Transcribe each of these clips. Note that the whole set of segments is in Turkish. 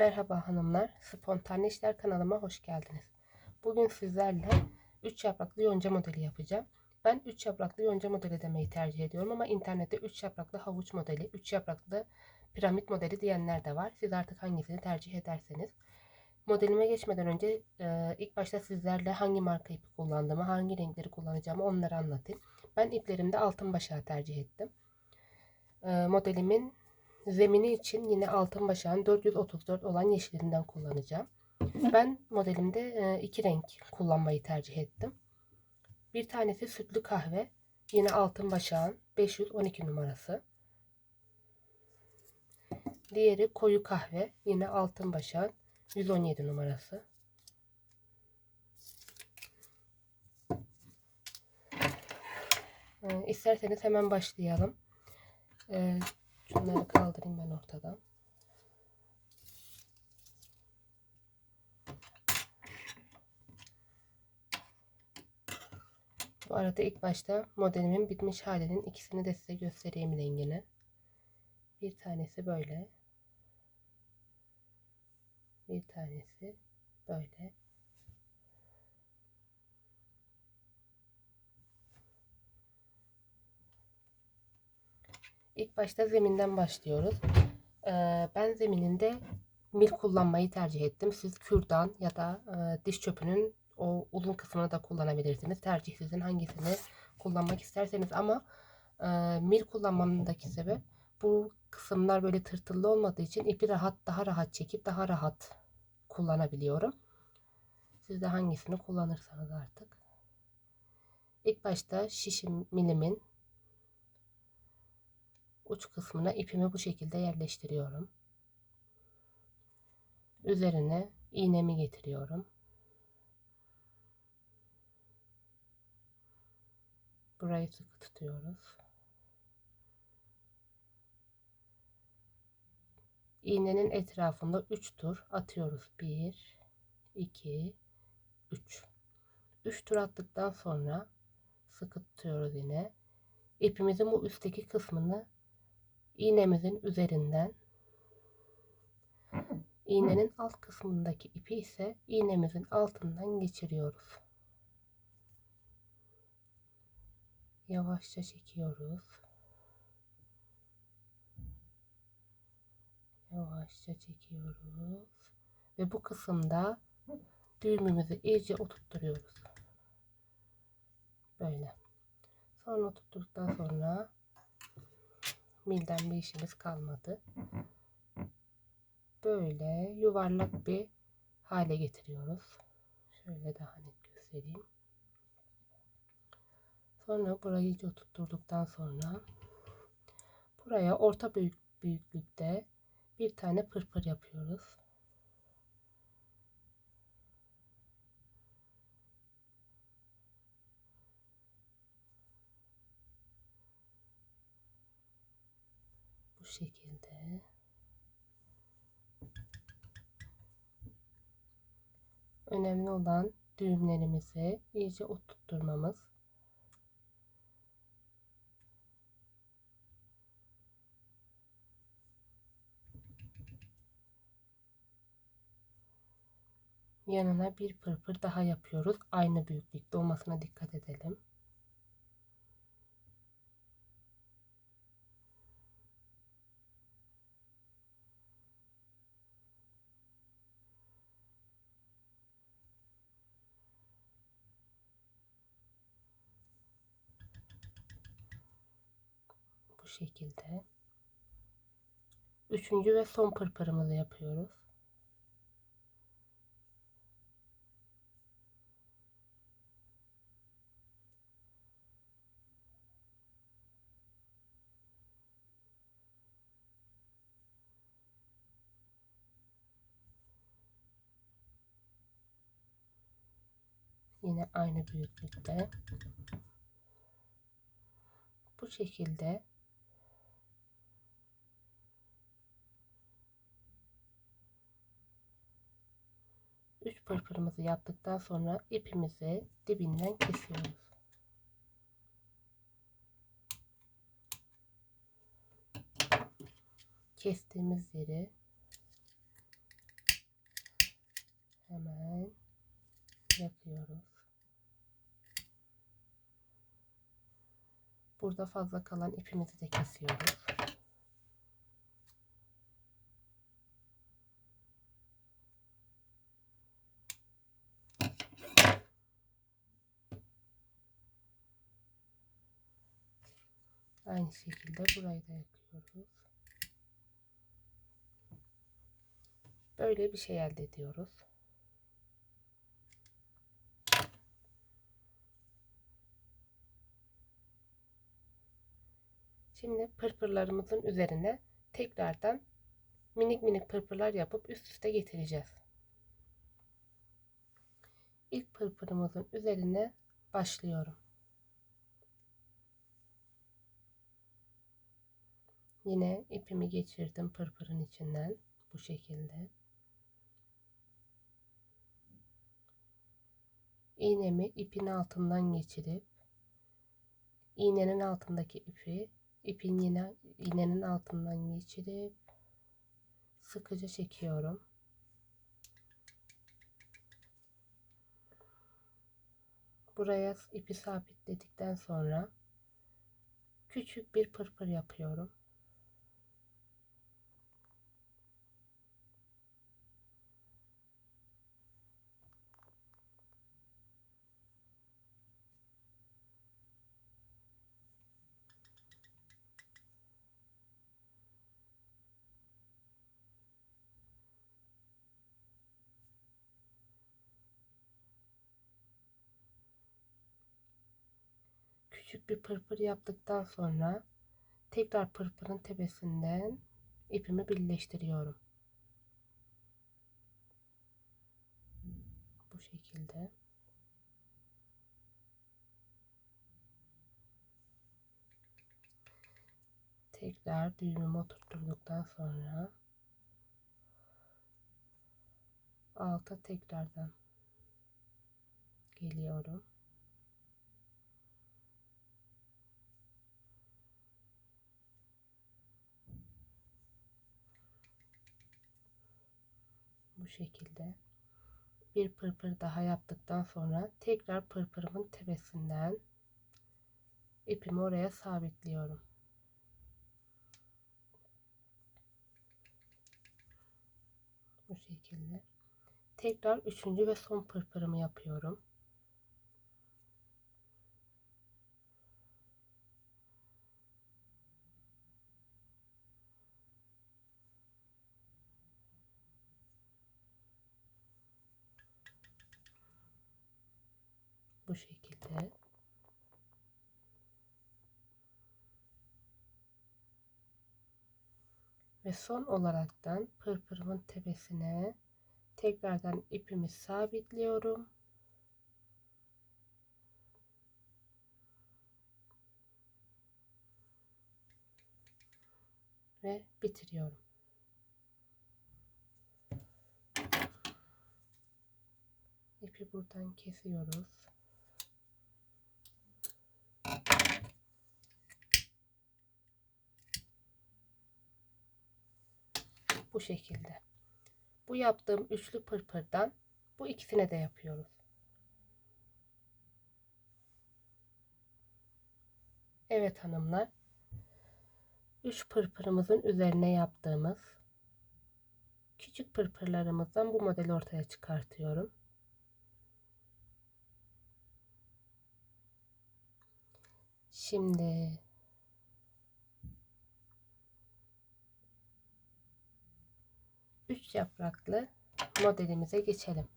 Merhaba hanımlar, Spontane İşler kanalıma hoş geldiniz. Bugün sizlerle 3 yapraklı yonca modeli yapacağım. Ben 3 yapraklı yonca modeli demeyi tercih ediyorum ama internette 3 yapraklı havuç modeli, 3 yapraklı piramit modeli diyenler de var. Siz artık hangisini tercih ederseniz. Modelime geçmeden önce e, ilk başta sizlerle hangi marka ipi kullandığımı, hangi renkleri kullanacağımı onları anlatayım. Ben iplerimde altın başağı tercih ettim. E, modelimin Zemini için yine altın başağın 434 olan yeşilinden kullanacağım. Ben modelimde e, iki renk kullanmayı tercih ettim. Bir tanesi sütlü kahve. Yine altın başağın 512 numarası. Diğeri koyu kahve. Yine altın başağın 117 numarası. E, İsterseniz hemen başlayalım. Şunları kaldırayım ben ortadan. Bu arada ilk başta modelimin bitmiş halinin ikisini de size göstereyim rengini. Bir tanesi böyle. Bir tanesi böyle. İlk başta zeminden başlıyoruz. Ee, ben zemininde mil kullanmayı tercih ettim. Siz kürdan ya da e, diş çöpünün o uzun kısmını da kullanabilirsiniz. Tercih sizin hangisini kullanmak isterseniz ama e, mil kullanmamdaki sebep bu kısımlar böyle tırtıllı olmadığı için ipi rahat daha rahat çekip daha rahat kullanabiliyorum. Siz de hangisini kullanırsanız artık. İlk başta şişim milimin uç kısmına ipimi bu şekilde yerleştiriyorum. Üzerine iğnemi getiriyorum. Burayı sıkı tutuyoruz. İğnenin etrafında 3 tur atıyoruz. 1 2 3 3 tur attıktan sonra sıkı tutuyoruz yine. İpimizin bu üstteki kısmını iğnemizin üzerinden iğnenin alt kısmındaki ipi ise iğnemizin altından geçiriyoruz. Yavaşça çekiyoruz. Yavaşça çekiyoruz. Ve bu kısımda düğümümüzü iyice oturtturuyoruz. Böyle. Sonra oturttuktan sonra milden bir işimiz kalmadı. Böyle yuvarlak bir hale getiriyoruz. Şöyle daha net göstereyim. Sonra burayı iyice oturtturduktan sonra buraya orta büyük büyüklükte bir tane pırpır yapıyoruz. Şekilde. Önemli olan düğümlerimizi iyice oturtturmamız. Yanına bir pırpır daha yapıyoruz. Aynı büyüklükte olmasına dikkat edelim şekilde. Üçüncü ve son pırpırımızı yapıyoruz. Yine aynı büyüklükte. Bu şekilde 3 pırpırımızı yaptıktan sonra ipimizi dibinden kesiyoruz. Kestiğimiz yeri hemen yapıyoruz. Burada fazla kalan ipimizi de kesiyoruz. Aynı şekilde burayı da yakıyoruz. Böyle bir şey elde ediyoruz. Şimdi pırpırlarımızın üzerine tekrardan minik minik pırpırlar yapıp üst üste getireceğiz. İlk pırpırımızın üzerine başlıyorum. Yine ipimi geçirdim pırpırın içinden bu şekilde. İğnemi ipin altından geçirip iğnenin altındaki ipi ipin yine iğnenin altından geçirip sıkıca çekiyorum. Buraya ipi sabitledikten sonra küçük bir pırpır yapıyorum. küçük bir pırpır yaptıktan sonra tekrar pırpırın tepesinden ipimi birleştiriyorum. Bu şekilde. Tekrar düğümümü oturtturduktan sonra alta tekrardan geliyorum. Şekilde bir pırpır daha yaptıktan sonra tekrar pırpırımın tepesinden ipimi oraya sabitliyorum. Bu şekilde. Tekrar üçüncü ve son pırpırımı yapıyorum. Bu şekilde. Ve son olaraktan pırpırımın tepesine tekrardan ipimi sabitliyorum. Ve bitiriyorum. İpi buradan kesiyoruz. Bu şekilde. Bu yaptığım üçlü pırpırdan bu ikisine de yapıyoruz. Evet hanımlar. Üç pırpırımızın üzerine yaptığımız küçük pırpırlarımızdan bu modeli ortaya çıkartıyorum. Şimdi üç yapraklı modelimize geçelim.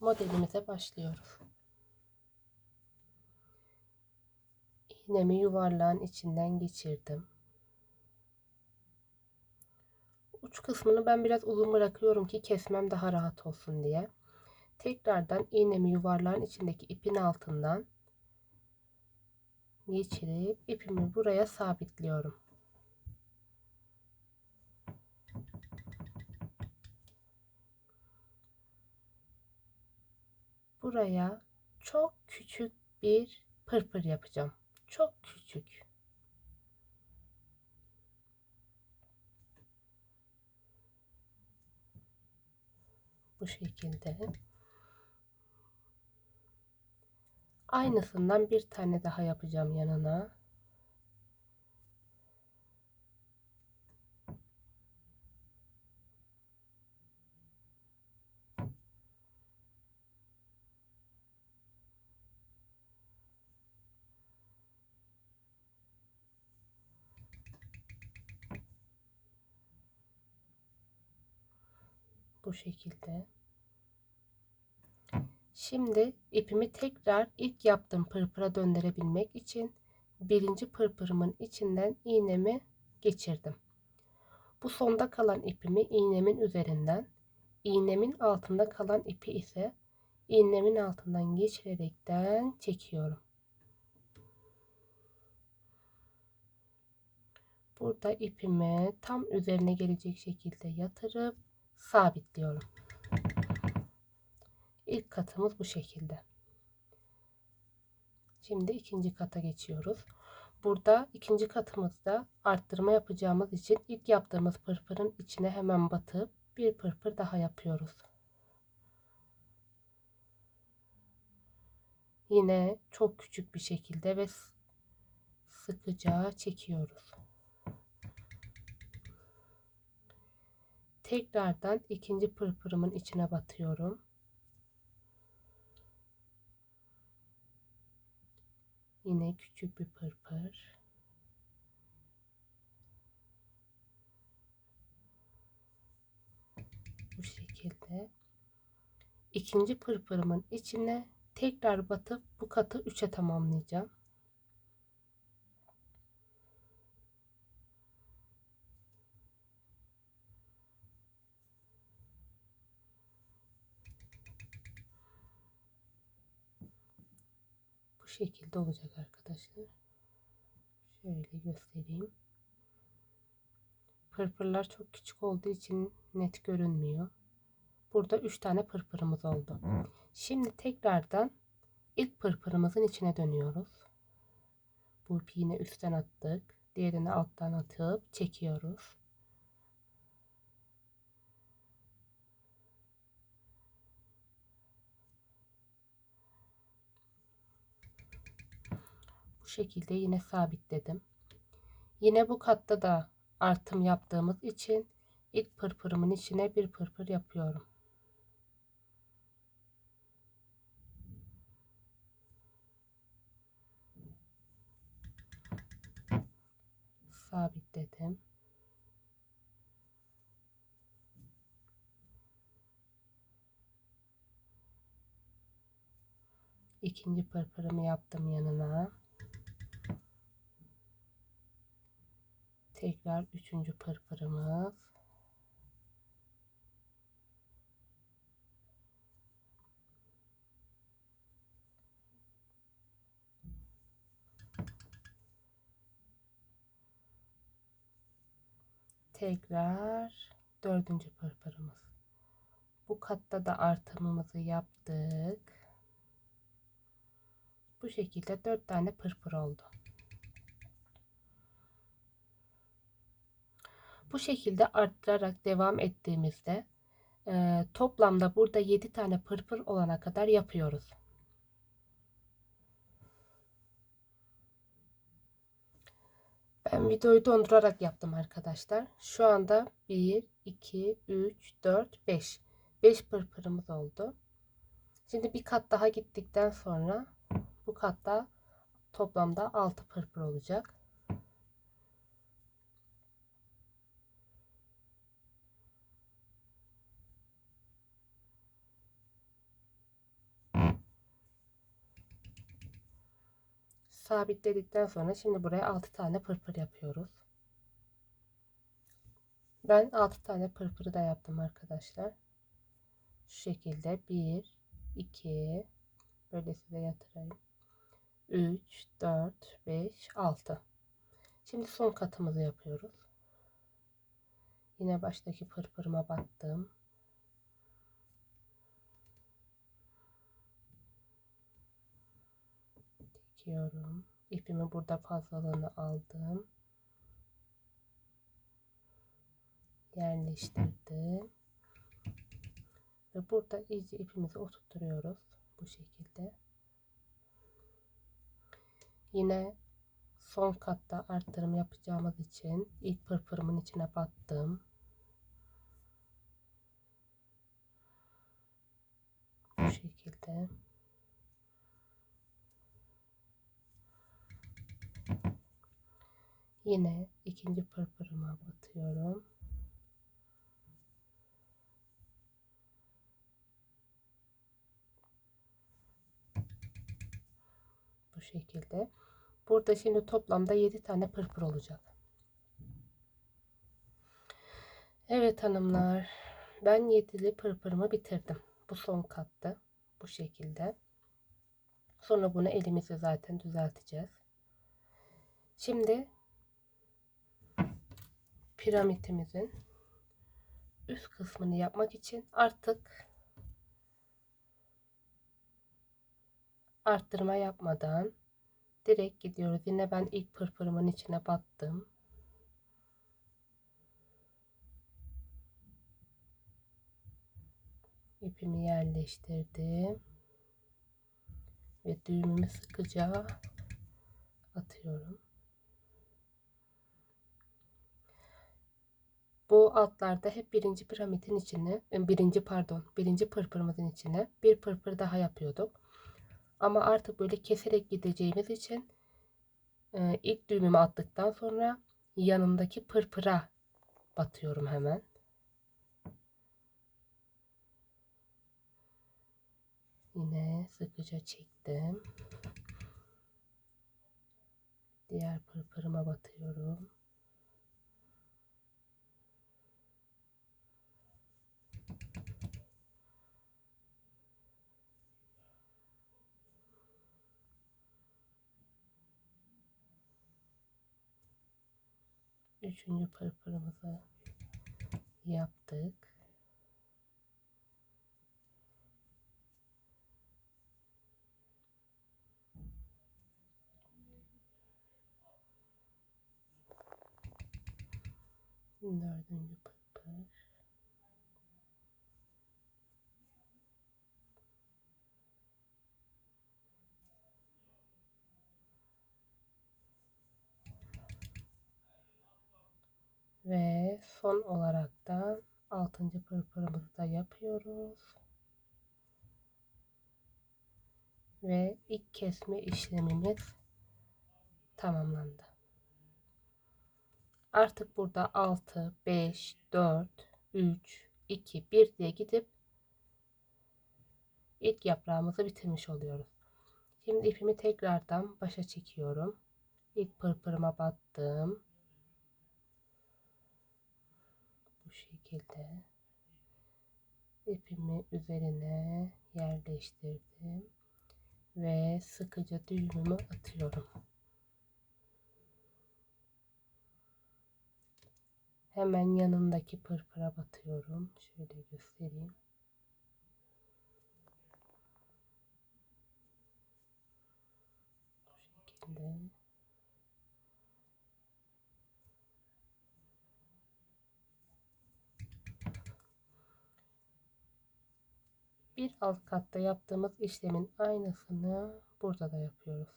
Modelimize başlıyoruz. İğnemi yuvarlağın içinden geçirdim. Uç kısmını ben biraz uzun bırakıyorum ki kesmem daha rahat olsun diye. Tekrardan iğnemi yuvarlağın içindeki ipin altından geçirip ipimi buraya sabitliyorum. Buraya çok küçük bir pırpır yapacağım. Çok küçük. Bu şekilde. Aynısından bir tane daha yapacağım yanına. Bu şekilde. Şimdi ipimi tekrar ilk yaptığım pırpıra döndürebilmek için birinci pırpırımın içinden iğnemi geçirdim. Bu sonda kalan ipimi iğnemin üzerinden, iğnemin altında kalan ipi ise iğnemin altından geçirerekten çekiyorum. Burada ipimi tam üzerine gelecek şekilde yatırıp sabitliyorum. İlk katımız bu şekilde. Şimdi ikinci kata geçiyoruz. Burada ikinci katımızda arttırma yapacağımız için ilk yaptığımız pırpırın içine hemen batıp bir pırpır daha yapıyoruz. Yine çok küçük bir şekilde ve sıkıca çekiyoruz. Tekrardan ikinci pırpırımın içine batıyorum. Yine küçük bir pırpır. Bu şekilde. İkinci pırpırımın içine tekrar batıp bu katı 3'e tamamlayacağım. Şekilde olacak arkadaşlar. Şöyle göstereyim. Pırpırlar çok küçük olduğu için net görünmüyor. Burada 3 tane pırpırımız oldu. Şimdi tekrardan ilk pırpırımızın içine dönüyoruz. Bu yine üstten attık. Diğerini alttan atıp çekiyoruz. Şekilde yine sabitledim. Yine bu katta da artım yaptığımız için ilk pırpırımın içine bir pırpır yapıyorum. Sabitledim. İkinci pırpırımı yaptım yanına. Tekrar üçüncü pırpırımız. Tekrar dördüncü pırpırımız. Bu katta da artımımızı yaptık. Bu şekilde dört tane pırpır oldu. Bu şekilde arttırarak devam ettiğimizde e, toplamda burada 7 tane pırpır olana kadar yapıyoruz. Ben videoyu dondurarak yaptım arkadaşlar. Şu anda 1, 2, 3, 4, 5. 5 pırpırımız oldu. Şimdi bir kat daha gittikten sonra bu katta toplamda 6 pırpır olacak. Sabitledikten sonra şimdi buraya 6 tane pırpır yapıyoruz. Ben 6 tane pırpırı da yaptım arkadaşlar. Şu şekilde 1 2 böyle size yatırayım. 3 4 5 6 Şimdi son katımızı yapıyoruz. Yine baştaki pırpırıma battım. Çekiyorum. İpimi burada fazlalığını aldım. Yerleştirdim. Ve burada iyice ipimizi oturtturuyoruz. Bu şekilde. Yine son katta arttırım yapacağımız için ilk pırpırımın içine battım. Bu şekilde. Yine ikinci pırpırıma batıyorum. Bu şekilde. Burada şimdi toplamda 7 tane pırpır olacak. Evet hanımlar. Ben 7'li pırpırımı bitirdim. Bu son kattı. Bu şekilde. Sonra bunu elimizle zaten düzelteceğiz. Şimdi piramitimizin üst kısmını yapmak için artık arttırma yapmadan direkt gidiyoruz. Yine ben ilk pırpırımın içine battım. ipimi yerleştirdim ve düğümümü sıkıca atıyorum. Bu altlarda hep birinci piramidin içine, birinci pardon, birinci pırpırımızın içine bir pırpır daha yapıyorduk. Ama artık böyle keserek gideceğimiz için e, ilk düğümümü attıktan sonra yanındaki pırpıra batıyorum hemen. Yine sıkıca çektim. Diğer pırpırıma batıyorum. Üçüncü pırpırımızı yaptık. Dördüncü pırpır. Ve son olarak da altıncı pırpırımızı da yapıyoruz. Ve ilk kesme işlemimiz tamamlandı. Artık burada 6, 5, 4, 3, 2, 1 diye gidip ilk yaprağımızı bitirmiş oluyoruz. Şimdi ipimi tekrardan başa çekiyorum. İlk pırpırıma battım. Bu şekilde ipimi üzerine yerleştirdim ve sıkıca düğümümü atıyorum. Hemen yanındaki pırpıra batıyorum. Şöyle göstereyim. Bu şekilde. Bir alt katta yaptığımız işlemin aynısını burada da yapıyoruz.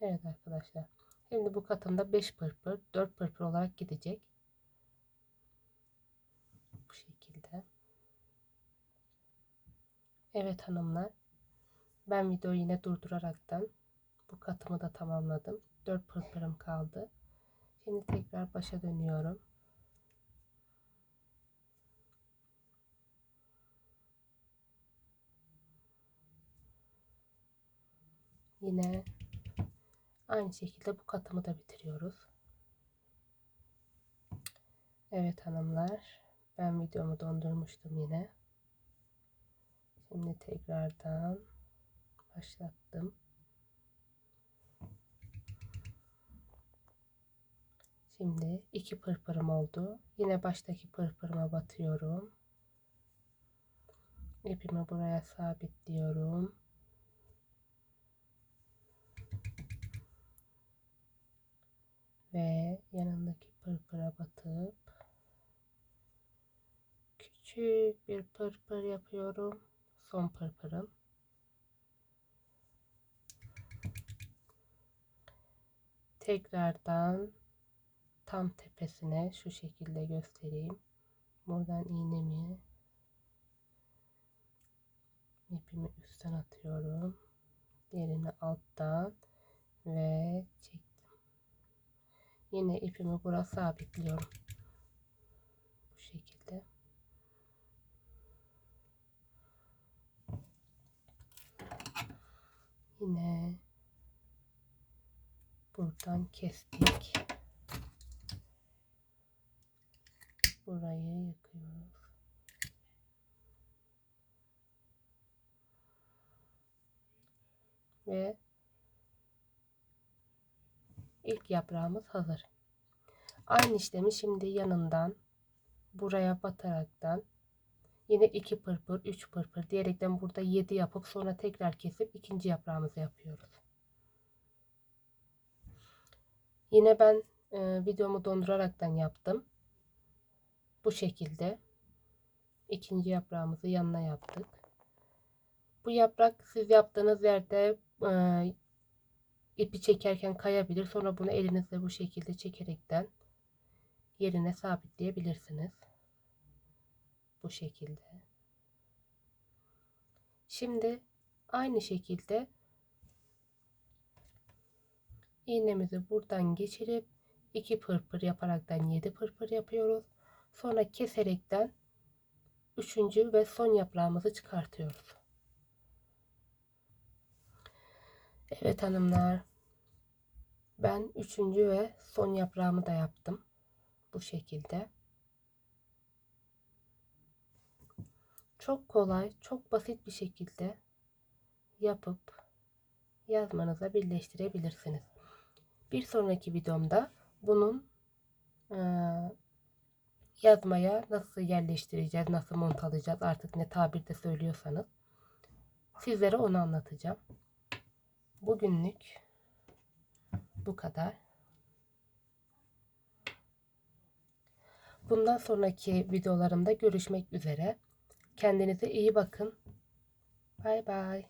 Evet arkadaşlar. Şimdi bu katımda 5 pırpır, 4 pırpır olarak gidecek. Bu şekilde. Evet hanımlar. Ben videoyu yine durduraraktan bu katımı da tamamladım. 4 pırpırım kaldı. Şimdi tekrar başa dönüyorum. Yine Aynı şekilde bu katımı da bitiriyoruz. Evet hanımlar. Ben videomu dondurmuştum yine. Şimdi tekrardan başlattım. Şimdi iki pırpırım oldu. Yine baştaki pırpırıma batıyorum. İpimi buraya sabitliyorum. Ve yanındaki pırpıra batıp küçük bir pırpır yapıyorum. Son pırpırım. Tekrardan tam tepesine şu şekilde göstereyim. Buradan iğnemi ipimi üstten atıyorum. Diğerini alttan ve çektim. Yine ipimi buraya sabitliyorum. Bu şekilde. Yine buradan kestik. Burayı yakıyoruz. Ve ilk yaprağımız hazır. Aynı işlemi şimdi yanından buraya bataraktan yine iki pırpır, üç pırpır diyerekten burada yedi yapıp sonra tekrar kesip ikinci yaprağımızı yapıyoruz. Yine ben e, videomu donduraraktan yaptım. Bu şekilde ikinci yaprağımızı yanına yaptık. Bu yaprak siz yaptığınız yerde e, ipi çekerken kayabilir. Sonra bunu elinizle bu şekilde çekerekten yerine sabitleyebilirsiniz. Bu şekilde. Şimdi aynı şekilde iğnemizi buradan geçirip iki pırpır yaparaktan 7 pırpır yapıyoruz. Sonra keserekten üçüncü ve son yaprağımızı çıkartıyoruz. Evet hanımlar. Ben üçüncü ve son yaprağımı da yaptım. Bu şekilde. Çok kolay, çok basit bir şekilde yapıp yazmanıza birleştirebilirsiniz. Bir sonraki videomda bunun e, yazmaya nasıl yerleştireceğiz, nasıl montalayacağız artık ne tabirde söylüyorsanız sizlere onu anlatacağım. Bugünlük bu kadar. Bundan sonraki videolarımda görüşmek üzere. Kendinize iyi bakın. Bay bay.